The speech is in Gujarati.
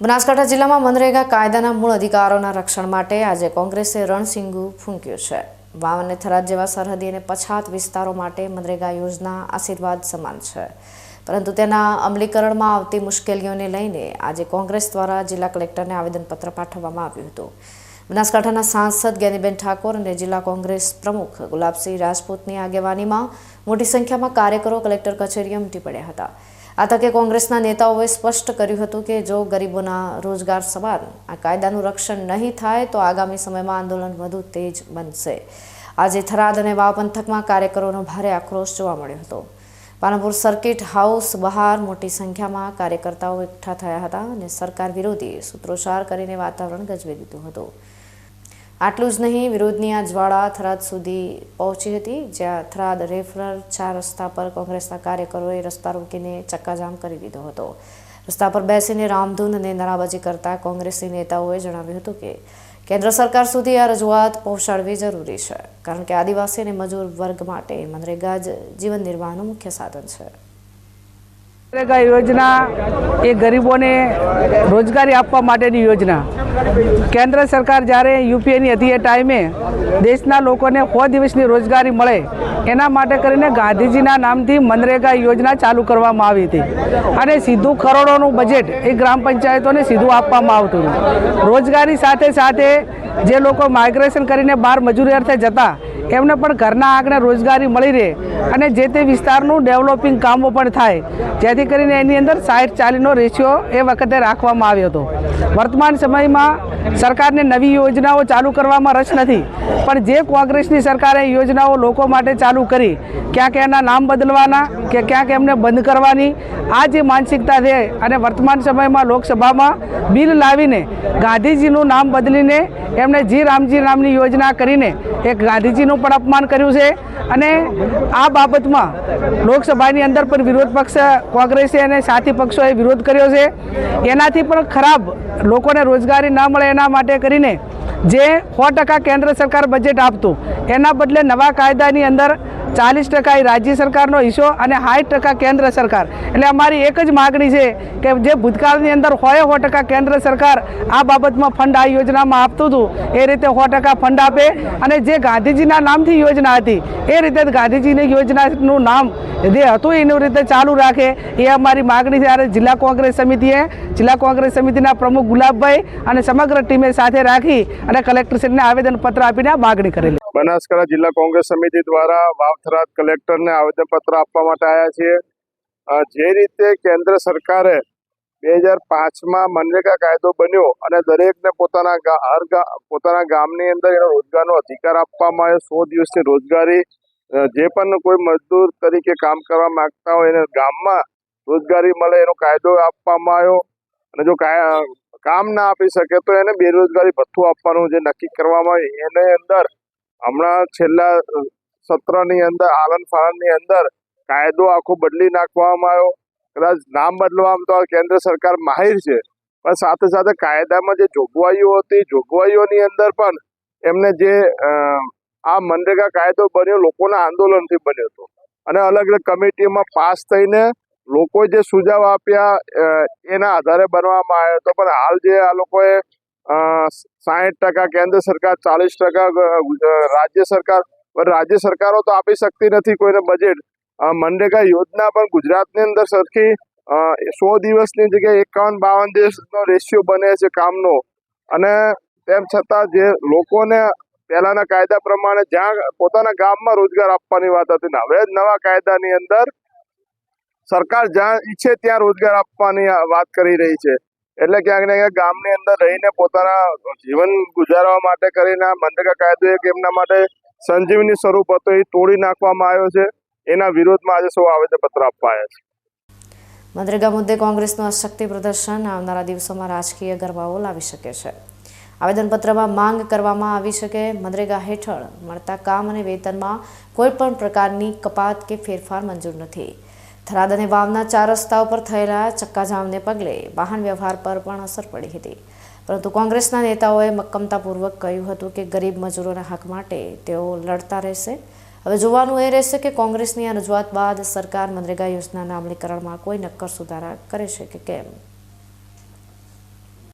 બનાસકાંઠા જિલ્લામાં મનરેગા કાયદાના મૂળ અધિકારોના રક્ષણ માટે આજે કોંગ્રેસે રણસિંગુ ફૂંક્યું છે. વાવ અને થરાદ જેવા સરહદી અને પછાત વિસ્તારો માટે મનરેગા યોજના આશીર્વાદ સમાન છે. પરંતુ તેના અમલીકરણમાં આવતી મુશ્કેલીઓને લઈને આજે કોંગ્રેસ દ્વારા જિલ્લા કલેક્ટરને આવેદનપત્ર પાઠવવામાં આવ્યું હતું. બનાસકાંઠાના સાંસદ જ્ઞાનીબેન ઠાકોર અને જિલ્લા કોંગ્રેસ પ્રમુખ ગુલાબસિંહ રાજપૂતની આગેવાનીમાં મોટી સંખ્યામાં કાર્યકરો કલેક્ટર કચેરીએ ઉમટી પડ્યા હતા. આ તકે કોંગ્રેસના નેતાઓએ સ્પષ્ટ કર્યું હતું કે જો ગરીબોના રોજગાર સમાન આ કાયદાનું રક્ષણ નહીં થાય, તો આગામી સમયમાં આંદોલન વધુ તેજ બનશે. આજે થરાદ અને વાવ પંથકમાં કાર્યકરોનો ભારે આક્રોશ જોવા મળ્યો હતો. પાલનપુર સર્કિટ હાઉસ બહાર મોટી સંખ્યામાં કાર્યકર્તાઓ એકઠા થયા હતા અને સરકાર વિરોધી સૂત્રોચ્ચાર કરીને વાતાવરણ ગજવી દીધું હતું. આટલું જ નહીં, વિરોધની આ જ્વાળા થરાદ સુધી પહોંચી હતી, જ્યાં થરાદ રેફરલ ચાર રસ્તા પર કોંગ્રેસના કાર્યકરોએ રસ્તા રોકીને ચક્કાજામ કરી દીધો હતો. રસ્તા પર બેસીને રામધૂન અને નારાબાજી કરતા કોંગ્રેસી નેતાઓએ જણાવ્યું હતું કે, કેન્દ્ર સરકાર સુધી આ રજૂઆત પહોંચાડવી જરૂરી છે, કારણ કે આદિવાસી અને મજૂર વર્ગ માટે મનરેગા જ જીવન નિર્વાહનું મુખ્ય સાધન છે. નરેગા યોજના એ ગરીબોને રોજગારી આપવા માટેની યોજના. કેન્દ્ર સરકાર જ્યારે યુપીએની હતી એ ટાઈમે દેશના લોકોને સો દિવસની રોજગારી મળે, એના માટે કરીને ગાંધીજીના નામથી મનરેગા યોજના ચાલુ કરવામાં આવી હતી. અને સીધું કરોડોનું બજેટ એ ગ્રામ પંચાયતોને સીધું આપવામાં આવતું રોજગારી સાથે સાથે જે લોકો માઇગ્રેશન કરીને બહાર મજૂરી અર્થે જતા, એમને પણ ઘરના આંગણે રોજગારી મળી રહે અને જે તે વિસ્તારનું ડેવલપિંગ કામો પણ થાય. જેથી કરીને એની અંદર સાઠ ચાલીનો રેશિયો એ વખતે રાખવામાં આવ્યો હતો. વર્તમાન સમયમાં સરકારને નવી યોજનાઓ ચાલુ કરવામાં રસ નથી. પણ જે કોંગ્રેસની સરકારે યોજનાઓ લોકો માટે ચાલુ કરી ક્યાંક એના નામ બદલવાના, કે ક્યાંક એમને બંધ કરવાની, આ જે માનસિકતા છે અને વર્તમાન સમયમાં લોકસભામાં બિલ લાવીને ગાંધીજીનું નામ બદલીને એમણે જી રામજી નામની યોજના કરીને એક ગાંધીજીનું પણ અપમાન કર્યું છે. અને આ બાબતમાં લોકસભાની અંદર પણ વિરોધ પક્ષ કોંગ્રેસે અને સાથી પક્ષોએ વિરોધ કર્યો છે. એનાથી પણ ખરાબ લોકોને રોજગારી ન મળે એના માટે કરીને જે સો કેન્દ્ર સરકાર બજેટ આપતું, એના બદલે નવા કાયદાની અંદર ચાલીસ ટકા એ રાજ્ય સરકારનો હિસ્સો અને સાઠ ટકા કેન્દ્ર સરકાર. એટલે અમારી એક જ માગણી છે કે જે ભૂતકાળની અંદર હોય સો ટકા કેન્દ્ર સરકાર આ બાબતમાં ફંડ આ યોજનામાં આપતું હતું, એ રીતે સો ટકા ફંડ આપે. અને જે ગાંધીજીના નામથી યોજના હતી, એ રીતે ગાંધીજીની યોજનાનું નામ જે હતું એનું રીતે ચાલુ રાખે. એ અમારી માગણી છે. અને જિલ્લા કોંગ્રેસ સમિતિએ, જિલ્લા કોંગ્રેસ સમિતિના પ્રમુખ ગુલાબભાઈ અને સમગ્ર ટીમે સાથે રાખી અને કલેક્ટરશ્રીને આવેદનપત્ર આપીને માગણી કરેલી. બનાસકાંઠા જિલ્લા કોંગ્રેસ સમિતિ દ્વારા વાવથરા કલેક્ટરને આવેદનપત્ર આપવા માટે આવ્યા છીએ. જે રીતે કેન્દ્ર સરકારે બે હજાર પાંચમાં મનરેગા કાયદો બન્યો અને દરેકને પોતાના હર પોતાના ગામની અંદર એનો રોજગારનો અધિકાર આપવામાં આવ્યો. સો દિવસની રોજગારી જે પણ કોઈ મજદૂર તરીકે કામ કરવા માંગતા હોય એને ગામમાં રોજગારી મળે એનો કાયદો આપવામાં આવ્યો. અને જો કામ ના આપી શકે તો એને બેરોજગારી ભથ્થું આપવાનું જે નક્કી કરવામાં આવ્યું, એને અંદર હમણાં છેલ્લા સત્રની અંદર, આલન ફાલનની અંદર કાયદો આખો બદલી નાખવામાં આવ્યો. કદાચ નામ બદલવામાં તો આ કેન્દ્ર સરકાર માહિર છે. પણ સાથે સાથે કાયદામાં જે જોગવાઈઓ હતી, જોગવાઈઓની અંદર પણ એમને જે આ મનરેગા કાયદો બન્યો, લોકોના આંદોલનથી બન્યો હતો. અને અલગ અલગ કમિટીમાં પાસ થઈને લોકોએ જે સુઝાવ આપ્યા એના આધારે બનવામાં આવ્યો હતો. પણ હાલ જે આ લોકોએ સાહીઠ ટકા કેન્દ્ર સરકાર, ચાલીસ ટકા રાજ્ય સરકાર રાજ્ય સરકારો તો આપી શકતી નથી કોઈને બજેટ મનરેગા યોજના પણ ગુજરાતની અંદર સરખી સો દિવસની જગ્યાએ એકાવન બાવન દિવસનો રેશિયો બને છે કામનો. અને તેમ છતાં જે લોકોને પહેલાના કાયદા પ્રમાણે જ્યાં પોતાના ગામમાં રોજગાર આપવાની વાત હતી ને, હવે નવા કાયદાની અંદર સરકાર જ્યાં ઈચ્છે ત્યાં રોજગાર આપવાની વાત કરી રહી છે. એટલે ક્યાંક ને ક્યાંક ગામની અંદર રહીને પોતાના જીવન ગુજારવા માટે કરીને મનરેગા કાયદો એક એમના માટે સંજીવની સ્વરૂપ હતો, એ તોડી નાખવામાં આવ્યો છે. એના વિરોધમાં આજે સૌ આવેદનપત્ર આપવા આવ્યા છે. મનરેગા મુદ્દે કોંગ્રેસનું અશક્તિ પ્રદર્શન આવનારા દિવસોમાં રાજકીય ગરબાઓ લાવી શકે છે. આવેદનપત્રમાં માંગ કરવામાં આવી શકે. મનરેગા હેઠળ મળતા કામ અને વેતનમાં કોઈ પણ પ્રકારની કપાત કે ફેરફાર મંજૂર નથી. થરાદ અને વાવના ચાર રસ્તાઓ પર થયેલા ચક્કાજામને પગલે વાહન વ્યવહાર પર પણ અસર પડી હતી. પરંતુ કોંગ્રેસના નેતાઓએ મક્કમતાપૂર્વક કહ્યું હતું કે ગરીબ મજૂરોના હક માટે તેઓ લડતા રહેશે. હવે જોવાનું એ રહેશે કે કોંગ્રેસની આ રજૂઆત બાદ સરકાર મનરેગા યોજનાના અમલીકરણમાં કોઈ નક્કર સુધારા કરે છે કે કેમ?